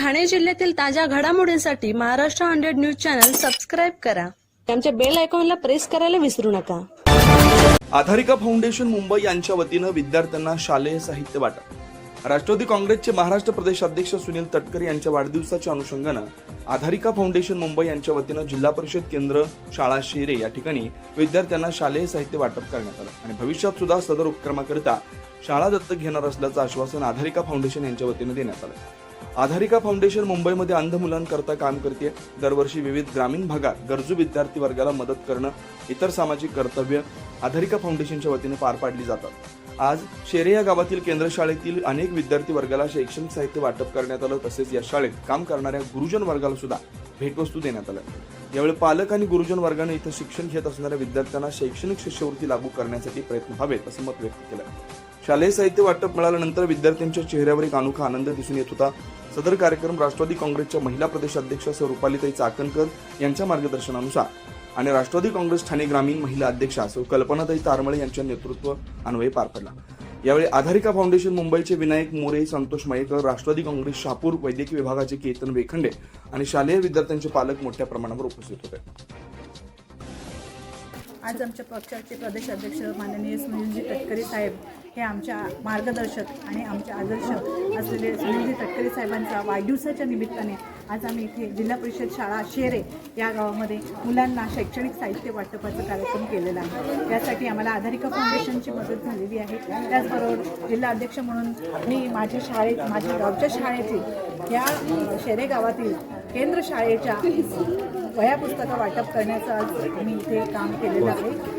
ठाणे जिल्ह्यातील ताज्या घडामोडींसाठी Maharashtra hundred news channel subscribe करा. आमच्या बेल आयकॉनला प्रेस करायला विसरू नका. आधारिका फाउंडेशन मुंबई यांच्या वतीनं विद्यार्थ्यांना शालेय साहित्य वाटप. राष्ट्रवादी काँग्रेसचे महाराष्ट्र प्रदेश अध्यक्ष सुनील तटकरे यांच्या वाढदिवसाच्या अनुषंगानं आधारिका फाउंडेशन मुंबई यांच्या वतीनं जिल्हा परिषद केंद्र शाळा शेरे या ठिकाणी विद्यार्थ्यांना शालेय साहित्य वाटप करण्यात आलं. आणि भविष्यात सुद्धा सदर उपक्रमाकरिता शाळा दत्तक घेणार असल्याचं आश्वासन आधारिका फाउंडेशन यांच्या वतीनं देण्यात आलं. आधारिका फाउंडेशन मुंबईमध्ये अंध मुलांकरता काम करते दरवर्षी विविध ग्रामीण भागात गरजू विद्यार्थी वर्गाला मदत करणं इतर सामाजिक कर्तव्य आधारिका फाउंडेशनच्या वतीने पार पाडली जातात. आज शेरे या गावातील केंद्र शाळेतील अनेक विद्यार्थी वर्गाला शैक्षणिक साहित्य वाटप करण्यात आलं. तसेच या शाळेत काम करणाऱ्या गुरुजन वर्गाला सुद्धा भेटवस्तू देण्यात आल्या. यावेळी पालक आणि गुरुजन वर्गाने इथं शिक्षण घेत असणाऱ्या विद्यार्थ्यांना शैक्षणिक शिष्यवृत्ती लागू करण्यासाठी प्रयत्न व्हावेत असं मत व्यक्त केलं. शालेय साहित्य वाटप मिळाल्यानंतर विद्यार्थ्यांच्या चेहऱ्यावर एक अनोखा आनंद दिसून येत होता. सदर कार्यक्रम राष्ट्रवादी काँग्रेसच्या महिला प्रदेश अध्यक्ष सौ रुपालीताई चाकणकर यांच्या मार्गदर्शनानुसार आणि राष्ट्रवादी काँग्रेस ठाणे ग्रामीण महिला अध्यक्षा सौ कल्पनाताई तारमळे यांच्या नेतृत्व अन्वये पार पडला. यावेळी आधारिका फाउंडेशन मुंबईचे विनायक मोरे संतोष मयेकर राष्ट्रवादी काँग्रेस शापूर वैद्यकीय विभागाचे केतन वेखंडे आणि शालेय विद्यार्थ्यांचे पालक मोठ्या प्रमाणावर उपस्थित होते. आज आमच्या पक्षाचे प्रदेशाध्यक्ष माननीय सुनीलजी तटकरे साहेब हे आमच्या मार्गदर्शक आणि आमचे आदर्श असलेले सुनीलजी तटकरे साहेबांच्या वाढदिवसाच्या निमित्ताने आज आम्ही इथे जिल्हा परिषद शाळा शेरे या गावामध्ये मुलांना शैक्षणिक साहित्य वाटपाचा कार्यक्रम केलेला आहे. यासाठी आम्हाला आधारिका फाउंडेशनची मदत झालेली आहे. त्याचबरोबर जिल्हा अध्यक्ष म्हणून मी माझ्या शाळेत माझ्या गावच्या शाळेतील या शेरे गावातील केंद्र शाळेच्या वया पुस्तकं वाटप करण्याचं आज मी इथे काम केलेलं आहे.